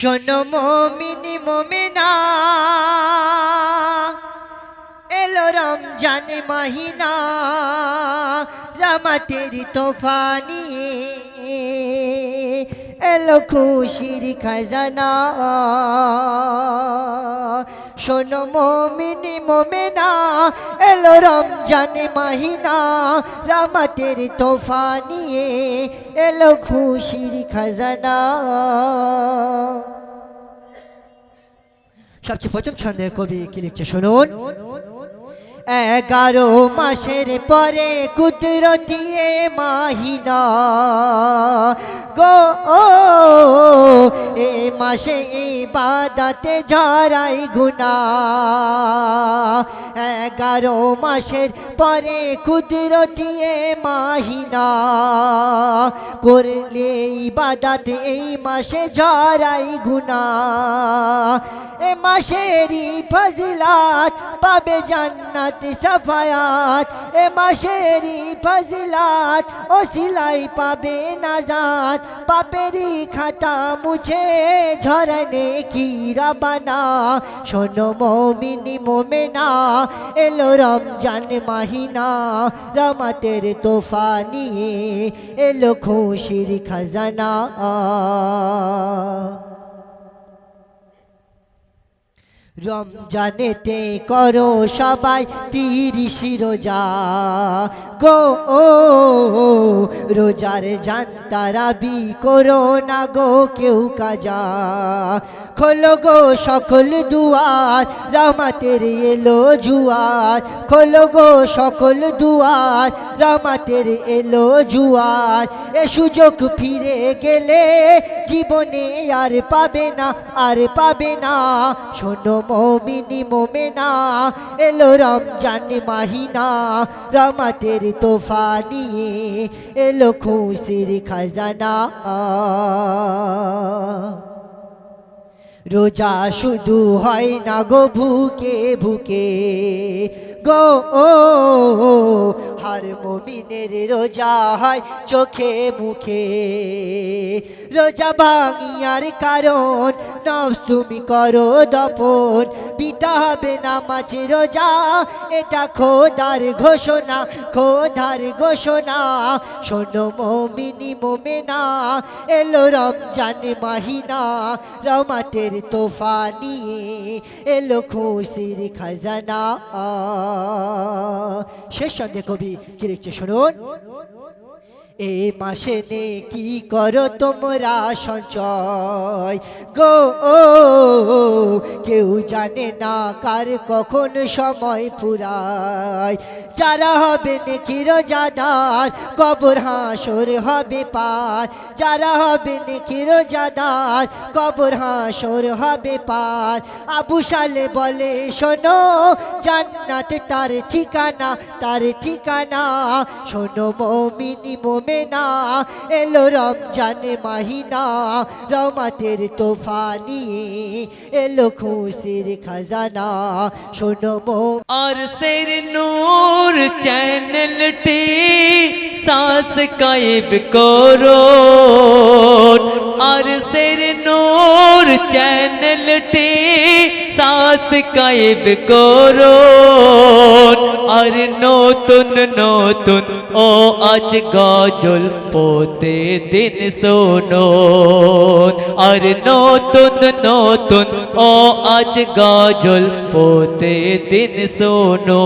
শোনো মমিনি। মমিনা এলো রমজান মাহিনা। রামাতের তোফানি। এলো খুশির খাজানা। শোনো মমিনি, মমিনা, এলো রমজান মাহিনা, রামাতের তোফা নিয়ে এলো খুশির খাজানা। সবচেয়ে প্রথম ছন্দে কবি কি লিখছে শুনুন? এগারো মাসের পরে কুদরতি এ মাহিনা গো, ও, এ মাসে ইবাদতে ঝরাই গুনা এগারো মাসের পরে কুদরতি এ মাহিনা, করলে ইবাদত এই মাসে ঝরাই গুনা এ মাসেরই ফজিলাত পাবে জান্নাত সাফায়াত, এ মাসেরই ফজিলাত ও সিলাই পাবে নাজাত পাপেরই খাতা মুছে, ঝরনে কি রবানা শোনো মমিনি মোমেনা, এলো রমজান মাহিনা। রমাতের তোফা নিয়ে এলো খুশির খাজানা। রমজানেতে করো সবাই তিরিশ রোজা। গো, ও, রোজার জানতারা বি করো না গো কেউ কাজা। খোলো গো সকল দুয়ার রহমাতের এলো জুয়ার। খোলো গো সকল দুয়ার রহমাতের এলো জুয়ার। এ সুযোগ ফিরে গেলে জীবনে আর পাবে না, আর পাবে না। শোনো মমিনি মোমেনা, এলো রমজান মাহিনা, রমাতের তোফা নিয়ে এলো খুশির খাজানা। রোজা শুধু হয় না গো ভুকে ভুকে গো, ও হার মমিনের রোজা হয় চোখে মুখে। রোজা ভাঙিয়ার কারণ নফস তুমি করো দপন পিতা হবে নামাজ রোজা, এটা খোদার ঘোষণা খোদার ঘোষণা। শোনো মমিনি মোমেনা, এলো রমজান মাহিনা, রমাতের তোফা নিয়ে এলো খুশির খাজানা। শেষ সন্ধ্যে কবি কি লিখছে শুনুন? এ মাসে নে কি করো তোমরা সঞ্চয়? গো, ও কেউ জানে না কার কখন সময় ফুরায়। যারা হবে নেকির জাদার কবর হাসর হবে পার। যারা হবে নেকির জাদার কবর হাসর হবে পার। আবু সালে বলে, শোনো, জান্নাত তার ঠিকানা তার ঠিকানা। শোনো মমিনি থামবে না। এলো রমজান মাহিনা, রমাতের তোফা নিয়ে এলো খুশির খাজানা, শোনো আর সের নূর চ্যানেলটি সাস কায়েব করো। আর সের নূর চ্যানেলটি সাত কায়েব করো আর নতুন নতুন ও আজ গজল পোতে দিন শোনো আর নতুন নতুন ও আজ গজল পোতে দিন শোনো